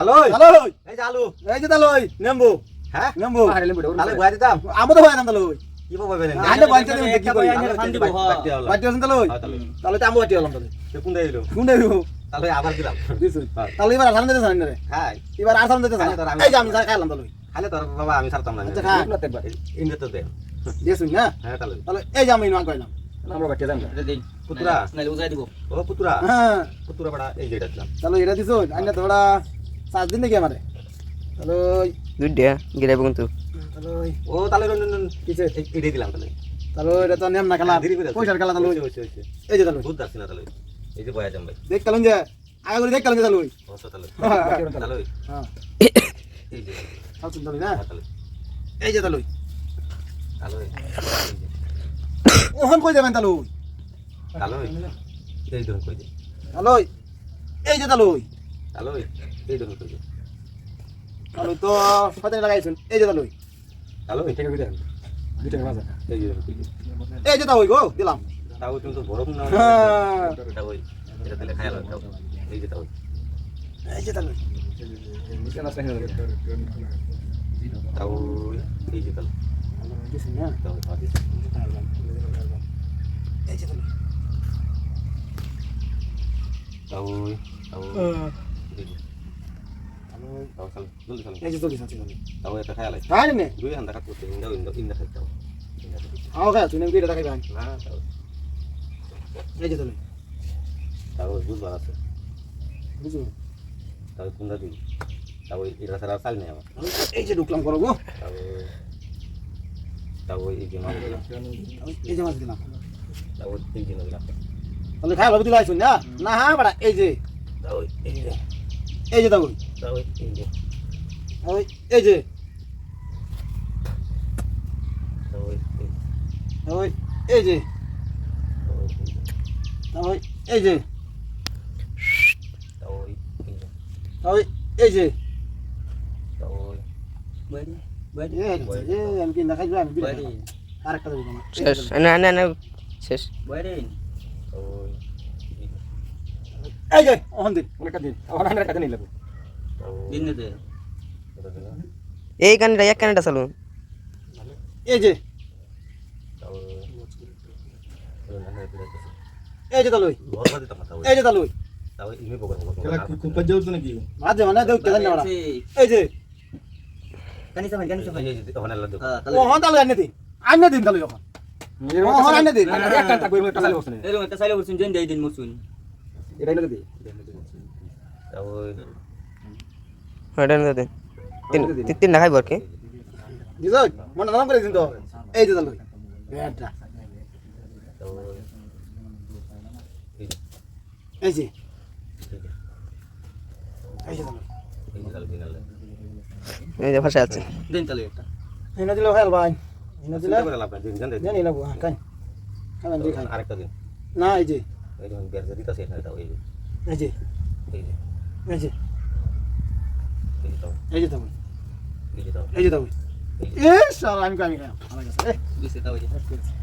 Hello hello এই যে আলু। এই যে তালই। নেম্বু। হ্যাঁ? নেম্বু। তাহলে বয়া দিতাম। আমি তো কি তাহলে হ্যাঁ, তাহলে। তাহলে তো তাহলে। কোন তাহলে আবার দিলাম। হ্যাঁ। তাহলে এবার দিতে জানেন রে? এবার আর দিতে জানেন এই যে আমি যা খাইলাম তালই। খাইলে তোর বাবা আমি ছাড়তাম না। আচ্ছা খা ইন্দ্র তো দে। দিছুন না? হ্যাঁ তাহলে তাহলে এই যে আমি নাম কইলাম। আমরা বাটিয়া যাম এটা দিন পুতুরা। নাইলে উজাই দিব। ও পুতুরা। হ্যাঁ। পুতুরা বড়া এই যেটা দিলাম। তাহলে এটা দিছুন আইনা তোরা সাত দিন নাকি আমারে তাহলে দুইটা গিরাইব কিন্তু তাহলে ও তাহলে রঞ্জন কিছে এটাই দিলাম তাহলে তাহলে এটা তো নেম না খেলা হ্যাঁ, পয়সার খেলা তাহলে। এই যে তাহলে দুধ আসছে না তাহলে এই যে বয়া যাম ভাই দেখ কালুন যে আগে করে দেখ কালুন যে তাহলে তাহলে তাহলে হ্যাঁ এই যে তাহলে না হ্যাঁ, তাহলে এই যে তাহলে তাহলে এই যে, ওহন কই যাবেন তাহলে তাহলে এই ধরুন কই দে হ্যালো এই যে তাহলে তাহলে এই ধরুন তাহলে তো কত লাগাইছেন। এই যে তাহলে তাহলে এই থেকে বিদায় এই যে ধরুন কই দে এই যে তাহলে গো দিলাম। তাও তুমি তো বড় না। হ্যাঁ। এটা ওই এটা এই যে তাও এই যে তাও এই যে তাহলে তাও এই যে তাহলে তাও তাও। যে তাও চাল জলদি চাল এই যে চল্লিশ আছে তাহলে তাও এটা খায়াল আছে তাই না। দুই হান্ডা কাট করতে ইন্দা ইন্দা ইন্দা খাইতাও হাও খায় তুই নাকি এটা দেখাই ভাই। না তাও এই যে তাহলে তাও দুধ বাড়াচ্ছে বুঝুন তাও কুন্দা দিই তাও এটা ছাড়া চাল নেই আমার। এই যে ঢুকলাম করব তাও তাও এই যে মাছ দিলাম। এই যে মাছ দিলাম। তাও এই যে দিলাম। তাহলে খাই ভাবি দিলে না? না হ্যাঁ বাড়া এই যে। তাও এই যে। এই যে তাও এই যে। ওই এই যে। এই ওই এই যে। এই যে। শেষ। না না না শেষ। এই যে ওখান দিন এই কানিটা এক কানিটা চালু। এই যে। এই যে তাও এই যে মাঝে মানে দেখ কেন এই যে। কানি সাফাই কানি সাফাই এই যে ওখানে দেখো হ্যাঁ ওখান তাহলে আনে দিন আনে দিন তাহলে ওখান। ওখান আনে দিন এরকম একটা সাইলে বলছেন জেন দেই দিন মুসুন। তাও এটা নিতে তিন তিন- তিনটা খাইব আর কি। দিছ মনে নাম করে দিন তো। এই যে এই যে। এই যে এই এই যে ভাষা আছে। দিন তাহলে একটা। এনে দিলে হেল ভাই। এনে দিলে? দিন দেন জানি। না কাই খাবেন দি খাই। আরেকটা দিন। না এই যে। এই যখন বের করে দিতাছে এখানে তাও এই যে এই যে এই যে এই যে এই যে তাও এই যে তাহলে এই যে তাও এই